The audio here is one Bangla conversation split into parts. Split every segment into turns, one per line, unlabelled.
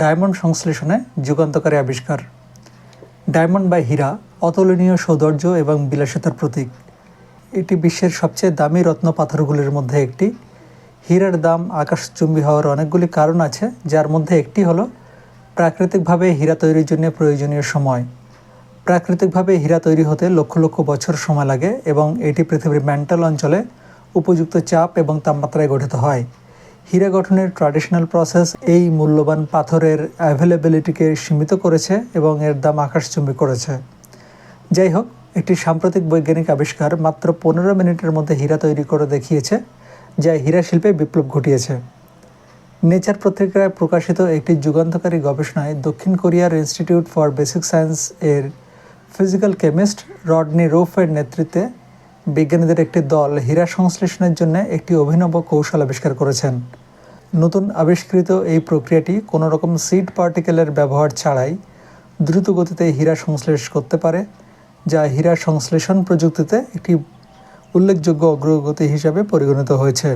ডায়মন্ড সংশ্লেষণে যুগান্তকারী আবিষ্কার। ডায়মন্ড বা হীরা অতুলনীয় সৌন্দর্য এবং বিলাসিতার প্রতীক। এটি বিশ্বের সবচেয়ে দামি রত্ন পাথরগুলির মধ্যে একটি। হীরার দাম আকাশচুম্বী হওয়ার অনেকগুলি কারণ আছে, যার মধ্যে একটি হলো প্রাকৃতিকভাবে হীরা তৈরির জন্য প্রয়োজনীয় সময়। প্রাকৃতিকভাবে হীরা তৈরি হতে লক্ষ লক্ষ বছর সময় লাগে এবং এটি পৃথিবীর ম্যান্টাল অঞ্চলে উপযুক্ত চাপ এবং তাপমাত্রায় গঠিত হয়। হীরা গঠনের ট্র্যাডিশনাল প্রসেস এই মূল্যবান পাথরের অ্যাভেলেবিলিটিকে সীমিত করেছে এবং এর দাম আকাশচুম্বী করেছে। যাই হোক একটি সাম্প্রতিক বৈজ্ঞানিক আবিষ্কার মাত্র পনেরো মিনিটের মধ্যে হীরা তৈরি করে দেখিয়েছে, যা হীরা শিল্পে বিপ্লব ঘটিয়েছে। নেচার পত্রিকায় প্রকাশিত একটি যুগান্তকারী গবেষণায় দক্ষিণ কোরিয়ার ইনস্টিটিউট ফর বেসিক সায়েন্স এর ফিজিক্যাল কেমিস্ট রডনি রোফের নেতৃত্বে বিজ্ঞানীদের একটি দল হীরা সংশ্লেষণের জন্য একটি অভিনব কৌশল আবিষ্কার করেছেন। নতুন আবিষ্কৃত এই প্রক্রিয়াটি কোনো রকম সিড পার্টিকেলের ব্যবহার ছাড়াই দ্রুত গতিতে হীরা সংশ্লেষ করতে পারে, যা হীরা সংশ্লেষণ প্রযুক্তিতে একটি উল্লেখযোগ্য অগ্রগতি হিসাবে পরিগণিত হয়েছে।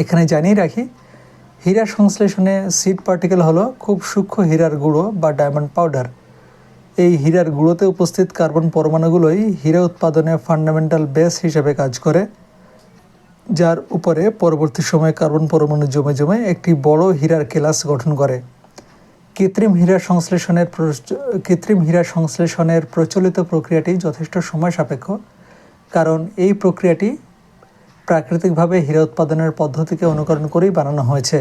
এখানে জানিয়ে রাখি, হীরা সংশ্লেষণে সিড পার্টিকেল হলো খুব সূক্ষ্ম হীরার গুঁড়ো বা ডায়মন্ড পাউডার। এই হীরার গুঁড়োতে উপস্থিত কার্বন পরমাণুগুলোই হীরা উৎপাদনে ফান্ডামেন্টাল বেস হিসেবে কাজ করে। যার উপরে পরবর্তী সময়ে কার্বন পরমাণু জমে জমে একটি বড় হীরার কেলাস গঠন করে। কৃত্রিম হীরা সংশ্লেষণের কৃত্রিম হীরা সংশ্লেষণের প্রচলিত প্রক্রিয়াটি যথেষ্ট সময় সাপেক্ষ, কারণ এই প্রক্রিয়াটি প্রাকৃতিকভাবে হীরা উৎপাদনের পদ্ধতিকে অনুকরণ করেই বানানো হয়েছে,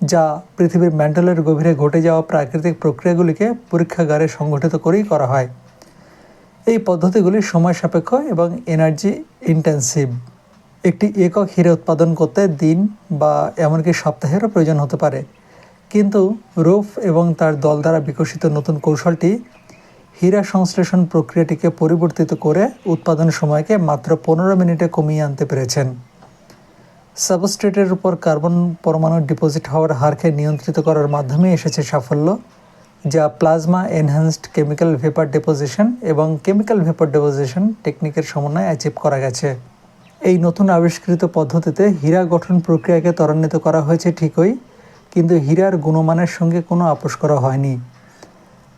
যা পৃথিবীর ম্যান্টলের গভীরে ঘটে যাওয়া প্রাকৃতিক প্রক্রিয়াগুলিকে পরীক্ষাগারে সংগঠিত করেই করা হয়। এই পদ্ধতিগুলি সময় সাপেক্ষ এবং এনার্জি ইন্টেন্সিভ একটি একক হীরা উৎপাদন করতে দিন বা এমনকি সপ্তাহেরও প্রয়োজন হতে পারে। কিন্তু রুফ এবং তার দল দ্বারা বিকশিত নতুন কৌশলটি হীরা সংশ্লেষণ প্রক্রিয়াটিকে পরিবর্তিত করে উৎপাদন সময়কে মাত্র পনেরো মিনিটে কমিয়ে আনতে পেরেছেন। সাবস্ট্রেটের উপর কার্বন পরমাণু ডিপোজিট হওয়ার হারকে নিয়ন্ত্রিত করার মাধ্যমে এসেছে সাফল্য, যা plasma enhanced chemical vapour deposition এবং কেমিক্যাল ভেপার ডিপোজিশন টেকনিকের সমন্বয়ে অ্যাচিভ করা গেছে। এই নতুন আবিষ্কৃত পদ্ধতিতে হীরা গঠন প্রক্রিয়াকে ত্বরান্বিত করা হয়েছে ঠিকই, কিন্তু হীরার গুণমানের সঙ্গে কোনো আপোষ করা হয়নি।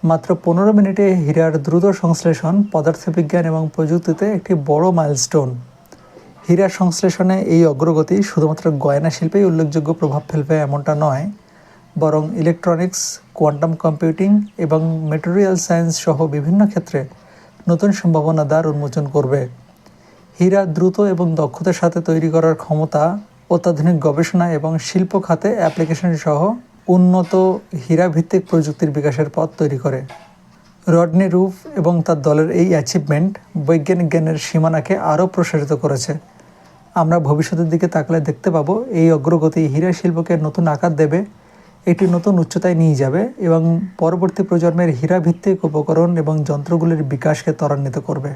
মাত্র পনেরো মিনিটে হীরার দ্রুত সংশ্লেষণ, পদার্থবিজ্ঞান এবং প্রযুক্তিতে একটি বড় মাইলস্টোন। হীরা সংশ্লেষণে এই অগ্রগতি শুধুমাত্র গয়না শিল্পেই উল্লেখযোগ্য প্রভাব ফেলবে এমনটা নয়, বরং ইলেকট্রনিক্স, কোয়ান্টাম কম্পিউটিং এবং মেটেরিয়াল সায়েন্স সহ বিভিন্ন ক্ষেত্রে নতুন সম্ভাবনা দ্বার উন্মোচন করবে। হীরা দ্রুত এবং দক্ষতার সাথে তৈরি করার ক্ষমতা, অত্যাধুনিক গবেষণা এবং শিল্প খাতে অ্যাপ্লিকেশন সহ উন্নত হীরা ভিত্তিক প্রযুক্তির বিকাশের পথ তৈরি করে। রডনি রুফ এবং তার দলের এই অ্যাচিভমেন্ট বৈজ্ঞানিক জ্ঞানের সীমানাকে আরও প্রসারিত করেছে। আমরা ভবিষ্যতের দিকে তাকালে দেখতে পাবো এই অগ্রগতি হীরা শিল্পকে নতুন আকার দেবে, এটি নতুন উচ্চতায় নিয়ে যাবে এবং পরবর্তী প্রজন্মের হীরা ভিত্তিক উপকরণ এবং যন্ত্রগুলির বিকাশকে ত্বরান্বিত করবে।